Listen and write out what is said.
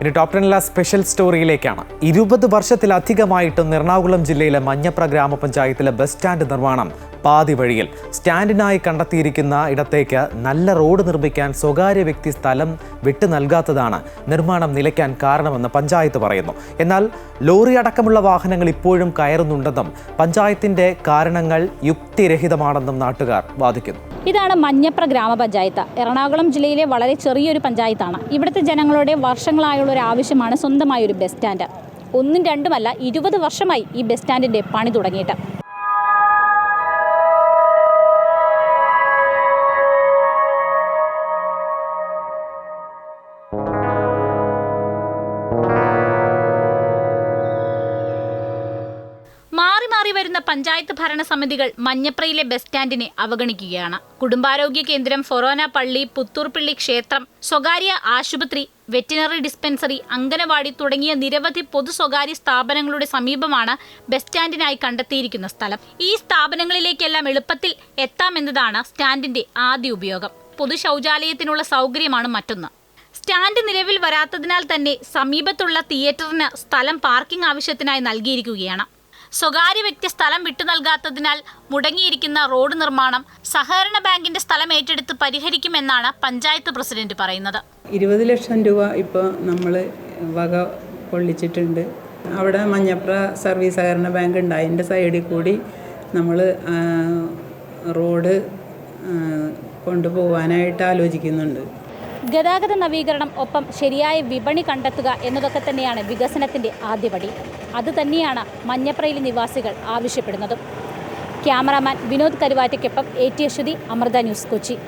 ഇനി top ടെനിലെ special സ്റ്റോറിയിലേക്കാണ് ഇരുപത് വർഷത്തിലധികമായിട്ടും എറണാകുളം ജില്ലയിലെ മഞ്ഞപ്ര ഗ്രാമപഞ്ചായത്തിലെ ബസ് സ്റ്റാൻഡ് നിർമ്മാണം പാതി വഴിയിൽ. സ്റ്റാൻഡിനായി കണ്ടെത്തിയിരിക്കുന്ന ഇടത്തേക്ക് നല്ല റോഡ് നിർമ്മിക്കാൻ സ്വകാര്യ വ്യക്തി സ്ഥലം വിട്ടു നൽകാത്തതാണ് നിർമ്മാണം നിലയ്ക്കാൻ കാരണമെന്ന് പഞ്ചായത്ത് പറയുന്നു. എന്നാൽ ലോറി അടക്കമുള്ള വാഹനങ്ങൾ ഇപ്പോഴും കയറുന്നുണ്ടെന്നും പഞ്ചായത്തിന്റെ കാരണങ്ങൾ യുക്തിരഹിതമാണെന്നും നാട്ടുകാർ വാദിക്കുന്നു. ഇതാണ് മഞ്ഞപ്ര ഗ്രാമപഞ്ചായത്ത്. എറണാകുളം ജില്ലയിലെ വളരെ ചെറിയൊരു പഞ്ചായത്താണ്. ഇവിടുത്തെ ജനങ്ങളുടെ വർഷങ്ങളായുള്ള ഒരു ആവശ്യമാണ് സ്വന്തമായ ഒരു ബസ് സ്റ്റാൻഡ്. ഒന്നും രണ്ടുമല്ല ഇരുപത് വർഷമായി ഈ ബസ് സ്റ്റാൻഡിന്റെ പണി തുടങ്ങിയിട്ട്. വരുന്ന പഞ്ചായത്ത് ഭരണ സമിതികൾ മഞ്ഞപ്രയിലെ ബസ് സ്റ്റാൻഡിനെ അവഗണിക്കുകയാണ്. കുടുംബാരോഗ്യ കേന്ദ്രം ഫൊറോന പള്ളി പുത്തൂർപ്പള്ളി ക്ഷേത്രം സ്വകാര്യ ആശുപത്രി വെറ്റിനറി ഡിസ്പെൻസറി അംഗനവാടി തുടങ്ങിയ നിരവധി പൊതു സ്വകാര്യ സ്ഥാപനങ്ങളുടെ സമീപമാണ് ബസ് സ്റ്റാൻഡിനായി കണ്ടെത്തിയിരിക്കുന്ന സ്ഥലം. ഈ സ്ഥാപനങ്ങളിലേക്കെല്ലാം എളുപ്പത്തിൽ എത്താമെന്നതാണ് സ്റ്റാൻഡിന്റെ ആദ്യ ഉപയോഗം. പൊതു ശൗചാലയത്തിനുള്ള സൗകര്യമാണ് മറ്റൊന്ന്. സ്റ്റാൻഡ് നിലവിൽ വരാത്തതിനാൽ തന്നെ സമീപത്തുള്ള തിയേറ്ററിന് സ്ഥലം പാർക്കിംഗ് ആവശ്യത്തിനായി നൽകിയിരിക്കുകയാണ്. സ്വകാര്യ വ്യക്തി സ്ഥലം വിട്ടു നൽകാത്തതിനാൽ മുടങ്ങിയിരിക്കുന്ന റോഡ് നിർമ്മാണം സഹകരണ ബാങ്കിന്റെ സ്ഥലം ഏറ്റെടുത്ത് പരിഹരിക്കുമെന്നാണ് പഞ്ചായത്ത് പ്രസിഡന്റ് പറയുന്നത്. ഇരുപത് ലക്ഷം രൂപ ഇപ്പോൾ നമ്മൾ വക കൊള്ളിച്ചിട്ടുണ്ട്. അവിടെ മഞ്ഞപ്ര സർവീസ് സഹകരണ ബാങ്ക് ഉണ്ട്. അതിന്റെ സൈഡിൽ കൂടി നമ്മൾ റോഡ് കൊണ്ടുപോകാനായിട്ട് ആലോചിക്കുന്നുണ്ട്. ഗതാഗത നവീകരണം ഒപ്പം ശരിയായ വിപണി കണ്ടെത്തുക എന്നതൊക്കെ തന്നെയാണ് വികസനത്തിന്റെ ആദ്യപടി അതുതന്നെയാണ് മഞ്ഞപ്രയിലെ നിവാസികൾ ആവശ്യപ്പെടുന്നതും. Cameraman Vinod കരുവാറ്റയ്ക്കൊപ്പം A T Aswathy Amrita news Kochi.